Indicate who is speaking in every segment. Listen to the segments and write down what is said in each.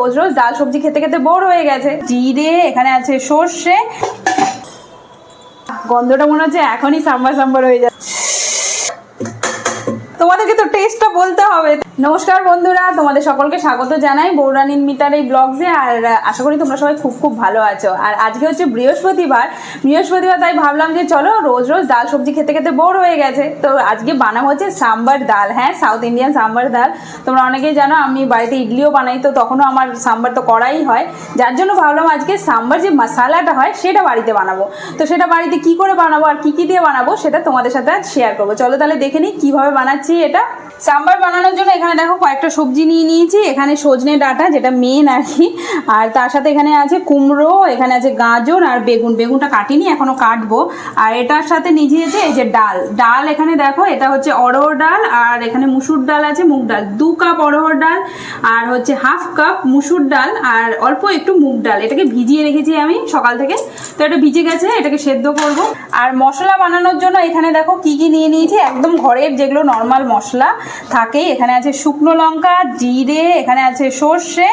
Speaker 1: রোজ রোজ ডাল সবজি খেতে খেতে বোর হয়ে গেছে। জিরে, এখানে আছে সর্ষে। গন্ধটা মনে হচ্ছে এখনই সাম্বার সাম্বার হয়ে যাচ্ছে। তোমাদেরকে তো টেস্টটা বলতে হবে। নমস্কার বন্ধুরা, তোমাদের সকলকে স্বাগত জানাই বৌরানীন মিতার এই ব্লগসে আর আশা করি তোমরা সবাই খুব খুব ভালো আছো। আর আজকে হচ্ছে বৃহস্পতিবার বৃহস্পতিবার তাই ভাবলাম যে চলো রোজ রোজ ডাল সবজি খেতে খেতে বোর হয়ে গেছে। তো আজকে বানাবো হচ্ছে সাম্বার ডাল হ্যাঁ সাউথ ইন্ডিয়ান সাম্বার ডাল। তোমরা অনেকেই জানো, আমি বাড়িতে ইডলিও বানাই, তো তখনও আমার সাম্বার তো করাই হয়। যার জন্য ভাবলাম আজকে সাম্বার যে মশালাটা হয়, সেটা বাড়িতে বানাবো। তো সেটা বাড়িতে কি করে বানাবো, আর কি কি দিয়ে বানাবো, সেটা তোমাদের সাথে আজ শেয়ার করব। চলো তাহলে দেখে নিই কীভাবে বানাচ্ছি এটা। সাম্বার বানানোর জন্য এখানে দেখো কয়েকটা সবজি নিয়ে নিয়েছি। এখানে সজনে ডাঁটা, যেটা মেন আর কি। আর তার সাথে এখানে আছে কুমড়ো, এখানে আছে গাজর আর বেগুন। বেগুনটা কাটিনি, এখনও কাটবো। আর এটার সাথে নিয়েছে এই যে ডাল। ডাল এখানে দেখো, এটা হচ্ছে অড়হর ডাল আর এখানে মুসুর ডাল আছে, মুগ ডাল। দু কাপ অড়হর ডাল আর হচ্ছে হাফ কাপ মুসুর ডাল আর অল্প একটু মুগ ডাল। এটাকে ভিজিয়ে রেখেছি আমি সকাল থেকে। তো এটা ভিজে গেছে, এটাকে সেদ্ধ করব। আর মশলা বানানোর জন্য এখানে দেখো কি কি নিয়ে নিয়েছি? একদম ঘরের যেগুলো নর্মাল মশলা থাকে এখানে আছে শুকনো লঙ্কা, জিরে, এখানে আছে সর্ষে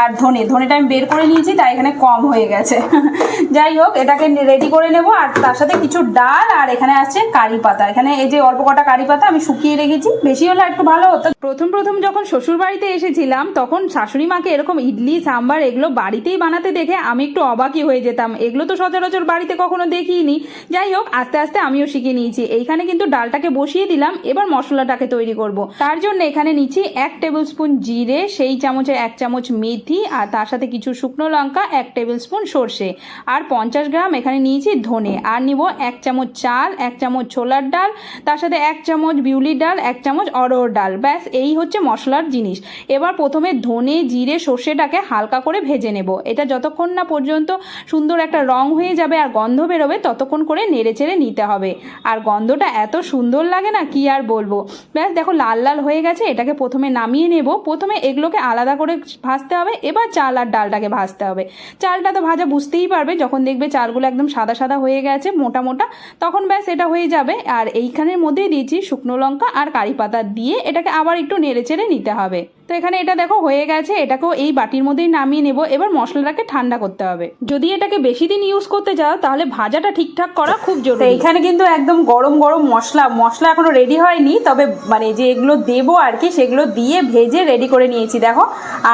Speaker 1: আর ধনে। ধনেটা আমি বের করে নিয়েছি, তাই এখানে কম হয়ে গেছে। যাই হোক, এটাকে রেডি করে নেব। আর তার সাথে কিছু ডাল আর এখানে আছে কারি পাতা। এখানে এই যে অল্প কটা কারি পাতা আমি শুকিয়ে রেখেছি। বেশি হলে একটু ভালো হতো। প্রথম প্রথম যখন শ্বশুর বাড়িতে এসেছিলাম, তখন শাশুড়ি মাকে এরকম ইডলি, সাম্বার এগুলো বাড়িতেই বানাতে দেখে আমি একটু অবাকই হয়ে যেতাম। এগুলো তো সচরাচর বাড়িতে কখনো দেখিনি। যাই হোক, আস্তে আস্তে আমিও শিখে নিয়েছি। এইখানে কিন্তু ডালটাকে বসিয়ে দিলাম, এবার মশলাটাকে তৈরি করব। তার জন্য এখানে নিচ্ছি এক টেবিল স্পুন জিরে, সেই চামচের এক চামচ মেথি, আর তার সাথে কিছু শুকনো লঙ্কা, এক টেবিল স্পুন সর্ষে। আর পঞ্চাশ গ্রাম এখানে নিয়েছি ধনে। আর নিব এক চামচ চাল, এক চামচ ছোলার ডাল, তার সাথে এক চামচ বিউলির ডাল, এক চামচ অরহর ডাল। ব্যাস, এই হচ্ছে মশলার জিনিস। এবার প্রথমে ধনে, জিরে, সর্ষেটাকে হালকা করে ভেজে নেব। এটা যতক্ষণ না পর্যন্ত সুন্দর একটা রং হয়ে যাবে আর গন্ধ বেরোবে, ততক্ষণ করে নেড়ে চেড়ে নিতে হবে। আর গন্ধটা এত সুন্দর লাগে না, কি আর বলব? ব্যাস, দেখো লাল লাল হয়ে গেছে, এটাকে প্রথমে নামিয়ে নেব। প্রথমে এগুলোকে আলাদা করে ভাজতে হবে, এবার চাল আর ডালটাকে ভাজতে হবে। চালটা তো ভাজা বুঝতেই পারবে, যখন দেখবে চালগুলো একদম সাদা সাদা হয়ে গেছে, মোটা মোটা, তখন ব্যাস এটা হয়ে যাবে। আর এইখানের মধ্যেই দিয়েছি শুকনো লঙ্কা আর কারি পাতা দিয়ে এটাকে আবার একটু নেড়ে চেড়ে নিতে হবে। তো এখানে এটা দেখো হয়ে গেছে এটাকেও এই বাটির মধ্যেই নামিয়ে নেব। এবার মশলাটাকে ঠান্ডা করতে হবে। যদি এটাকে বেশি দিন ইউজ করতে চাও তাহলে ভাজাটা ঠিকঠাক করা খুব জরুরি। এখানে কিন্তু একদম গরম গরম মশলা মশলা এখনও রেডি হয়নি তবে মানে যে এগুলো দেবো আর কি সেগুলো দিয়ে ভেজে রেডি করে নিয়েছি দেখো।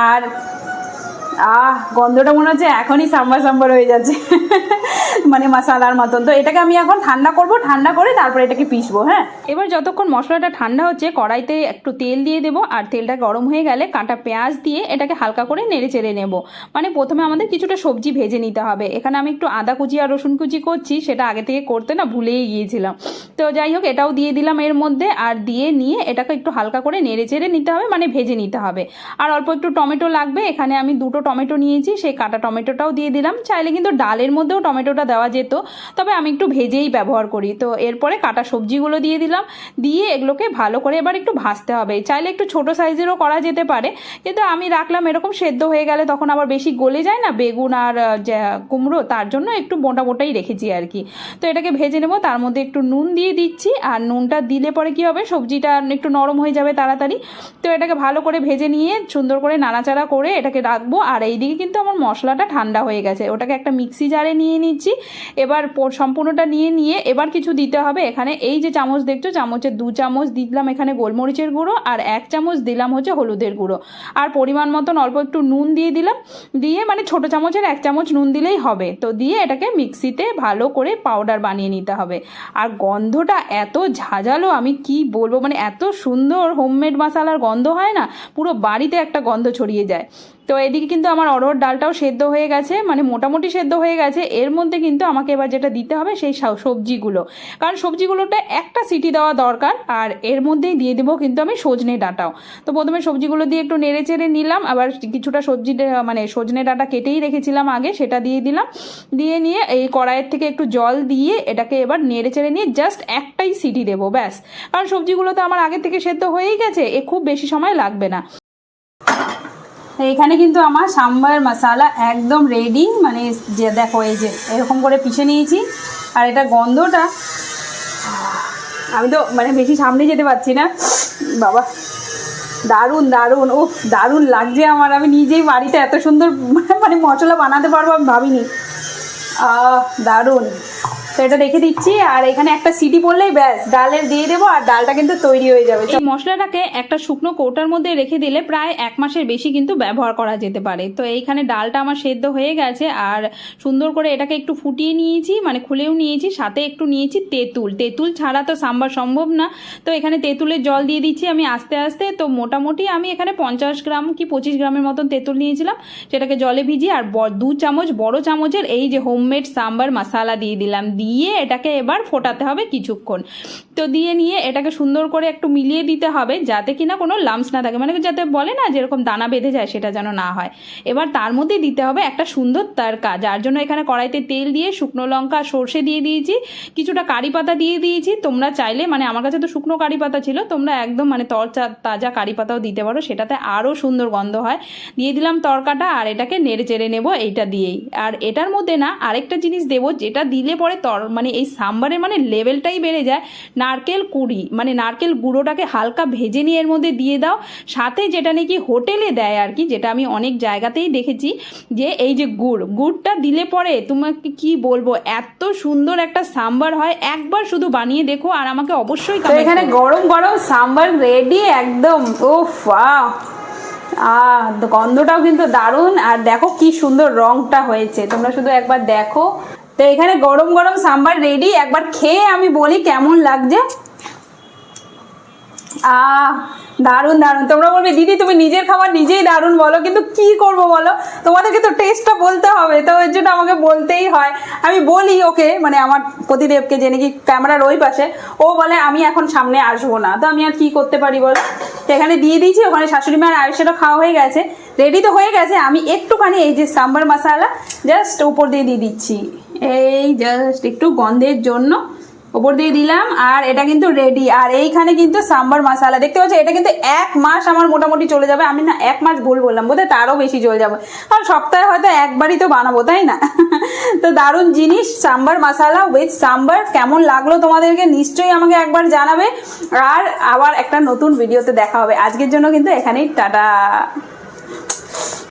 Speaker 1: আর আহ গন্ধটা মনে হচ্ছে এখনই সাম্বার সাম্বার হয়ে যাচ্ছে। মানে মশালার মতন। তো এটাকে আমি এখন ঠান্ডা করব, ঠান্ডা করে তারপরে এটাকে পিসবো হ্যাঁ? এবার যতক্ষণ মশলাটা ঠান্ডা হচ্ছে, কড়াইতে একটু তেল দিয়ে দেবো, আর তেলটা গরম হয়ে গেলে কাঁটা পেঁয়াজ দিয়ে এটাকে হালকা করে নেড়ে চেড়ে নেব। মানে প্রথমে আমাদের কিছুটা সবজি ভেজে নিতে হবে। এখানে আমি একটু আদা কুচি আর রসুন কুচি করছি, সেটা আগে থেকে করতে না ভুলেই গিয়েছিলাম। তো যাই হোক, এটাও দিয়ে দিলাম এর মধ্যে, আর দিয়ে নিয়ে এটাকে একটু হালকা করে নেড়ে চেড়ে নিতে হবে মানে ভেজে নিতে হবে। আর অল্প একটু টমেটো লাগবে, এখানে আমি দুটো টমেটো নিয়েছি, সেই কাটা টমেটোটাও দিয়ে দিলাম। চাইলে কিন্তু ডালের মধ্যেও টমেটোটা দেওয়া যেত। তবে আমি একটু ভেজেই ব্যবহার করি। তো এরপরে কাটা সবজিগুলো দিয়ে দিলাম। দিয়ে এগুলোকে ভালো করে এবার একটু ভাজতে হবে। চাইলে একটু ছোট সাইজেরও করা যেতে পারে। কিন্তু আমি রাখলাম এরকম সেদ্ধ হয়ে গেলে তখন আবার বেশি গলে যায় না? বেগুন আর কুমড়ো, তার জন্য একটু মোটা মোটাই রেখেছি আর কি। তো এটাকে ভেজে নেব। তার মধ্যে একটু নুন দিয়ে দিচ্ছি। আর নুনটা দিলে পরে কি হবে? সবজিটা একটু নরম হয়ে যাবে তাড়াতাড়ি। তো এটাকে ভালো করে ভেজে নিয়ে সুন্দর করে নাড়াচাড়া করে এটাকে রাখব। আর এইদিকে কিন্তু আমার মশলাটা ঠান্ডা হয়ে গেছে। ওটাকে একটা মিক্সি জারে নিয়ে নিচ্ছি। এবার সম্পূর্ণটা নিয়ে নিয়ে এবার কিছু দিতে হবে। এখানে এই যে চামচ দেখছ, চামচের দু চামচ দিলাম এখানে গোলমরিচের গুঁড়ো আর এক চামচ দিলাম হচ্ছে হলুদের গুঁড়ো। আর পরিমাণ মতন অল্প একটু নুন দিয়ে দিলাম। দিয়ে মানে ছোট চামচের এক চামচ নুন দিলেই হবে। তো দিয়ে এটাকে মিক্সিতে ভালো করে পাউডার বানিয়ে নিতে হবে। আর গন্ধটা এত ঝাঁঝালো, আমি কি বলব? মানে এত সুন্দর হোমমেড মশালার গন্ধ হয় না, পুরো বাড়িতে একটা গন্ধ ছড়িয়ে যায়। তো এদিকে কিন্তু আমার অরহর ডালটাও সেদ্ধ হয়ে গেছে মানে মোটামুটি সেদ্ধ হয়ে গেছে। এর মধ্যে কিন্তু আমাকে এবার যেটা দিতে হবে সেই সবজিগুলো। কারণ সবজিগুলোটা একটা সিটি দেওয়া দরকার, আর এর মধ্যেই দিয়ে দেবো কিন্তু আমি সজনে ডাঁটাও। তো প্রথমে সবজিগুলো দিয়ে একটু নেড়ে চেড়ে নিলাম, আবার কিছুটা সবজি মানে সজনে ডাঁটা কেটেই রেখেছিলাম আগে, সেটা দিয়ে দিলাম। দিয়ে নিয়ে এই কড়াইয়ের থেকে একটু জল দিয়ে এটাকে এবার নেড়ে চেড়ে নিয়ে জাস্ট একটাই সিটি দেবো, ব্যাস। কারণ সবজিগুলো তো আমার আগে থেকে সেদ্ধ হয়েই গেছে, এ খুব বেশি সময় লাগবে না। এখানে কিন্তু আমার সাম্বার মশালা একদম রেডি মানে যে দেখো এই যে, এরকম করে পিষে নিয়েছি। আর এটা গন্ধটা আমি তো মানে বেশি সামনে যেতে পারছি না। বাবা, দারুণ দারুণ ও দারুণ লাগছে আমার। আমি নিজেই বাড়িতে এত সুন্দর মানে মশলা বানাতে পারব আমি ভাবিনি। দারুণ। তো এটা রেখে দিচ্ছি, আর এখানে একটা সিটি পড়লেই ব্যাস, ডালের দিয়ে দেবো আর ডালটা কিন্তু তৈরি হয়ে যাবে। এই মশলাটাকে একটা শুকনো কৌটার মধ্যে রেখে দিলে প্রায় এক মাসের বেশি কিন্তু ব্যবহার করা যেতে পারে। তো এইখানে ডালটা আমার সেদ্ধ হয়ে গেছে, আর সুন্দর করে এটাকে একটু ফুটিয়ে নিয়েছি মানে খুলেও নিয়েছি, সাথে একটু নিয়েছি তেঁতুল। তেঁতুল ছাড়া তো সাম্বার সম্ভব না। তো এখানে তেঁতুলের জল দিয়ে দিচ্ছি আমি আস্তে আস্তে। তো মোটামুটি আমি এখানে পঞ্চাশ গ্রাম কি পঁচিশ গ্রামের মতন তেঁতুল নিয়েছিলাম, সেটাকে জলে ভিজিয়ে, আর দু চামচ, বড় চামচের এই যে হোমমেড সাম্বার মশালা দিয়ে দিলাম দিয়ে এটাকে এবার ফোটাতে হবে কিছুক্ষণ। তো দিয়ে নিয়ে এটাকে সুন্দর করে একটু মিলিয়ে দিতে হবে যাতে কিনা কোনো লামস না থাকে। মানে যাতে বলে না যেরকম দানা বেঁধে যায় সেটা যেন না হয়। এবার তার মধ্যে দিতে হবে একটা সুন্দর তারকা যার জন্য এখানে কড়াইতে তেল দিয়ে শুকনো লঙ্কা, সর্ষে দিয়ে দিয়েছি, কিছুটা কারি পাতা দিয়ে দিয়েছি। তোমরা চাইলে মানে আমার কাছে তো শুকনো কারি পাতা ছিল, তোমরা একদম মানে তরচা, তাজা কারি পাতাও দিতে পারো, সেটাতে আরও সুন্দর গন্ধ হয়। দিয়ে দিলাম তরকাটা আর এটাকে নেড়ে চেড়ে নেব এইটা দিয়েই। আর এটার মধ্যে না আরেকটা জিনিস দেবো, যেটা দিলে পরে তর মানে এই সাম্বারের মানে লেভেলটাই বেড়ে যায়। নারকেল কুড়ি মানে নারকেল গুঁড়োটাকে হালকা ভেজে নিয়ে এর মধ্যে দিয়ে দাও। সাথে যেটা নাকি হোটেলে দেয় আর কি যেটা আমি অনেক জায়গাতেই দেখেছি যে এই যে গুড় গুড়টা দিলে পরে তোমাকে কি বলব এত সুন্দর একটা সাম্বার হয়। একবার শুধু বানিয়ে দেখো আর আমাকে অবশ্যই
Speaker 2: এখানে গরম গরম সাম্বার রেডি একদম। ও ওয়াও আহ গন্ধটাও কিন্তু দারুণ। আর দেখো কি সুন্দর রংটা হয়েছে। তোমরা শুধু একবার দেখো। তো এখানে গরম গরম সাম্বার রেডি একবার খেয়ে আমি বলি কেমন লাগছে। আহ, দারুণ দারুণ। তোমরা বলবে, দিদি, তুমি নিজের খাবার নিজেই দারুণ বলো, কিন্তু কি করব বলো? তোমাদেরকে তো টেস্টটা বলতে হবে, তো এর জন্য আমাকে বলতেই হয়। আমি বলি ওকে মানে আমার প্রতিদেবকে যে নাকি ক্যামেরার ওই পাশে, ও বলে, আমি এখন সামনে আসব না। তো আমি আর কি করতে পারি বল? তো এখানে দিয়ে দিয়েছি, ওখানে শাশুড়ি মার আয়ুষেরও খাওয়া হয়ে গেছে। রেডি তো হয়ে গেছে, আমি একটুখানি এই যে সাম্বার মশালা জাস্ট উপর দিয়ে দিয়ে দিচ্ছি। এই জাস্ট একটু গন্ধের জন্য ওপর দিয়ে দিলাম, আর এটা কিন্তু রেডি আর এইখানে কিন্তু সাম্বার মশালা দেখতে পাচ্ছি, এটা কিন্তু এক মাস আমার মোটামুটি চলে যাবে। আমি না এক মাস ভুল বললাম, বোধহয় তারও বেশি চলে যাবে। কারণ সপ্তাহে হয়তো একবারই তো বানাবো, তাই না? তো দারুণ জিনিস সাম্বার মশালা উইথ সাম্বার কেমন লাগল তোমাদেরকে নিশ্চয়ই আমাকে একবার জানাবে। আর আবার একটা নতুন ভিডিওতে দেখা হবে। আজকের জন্য কিন্তু এখানেই, টাটা।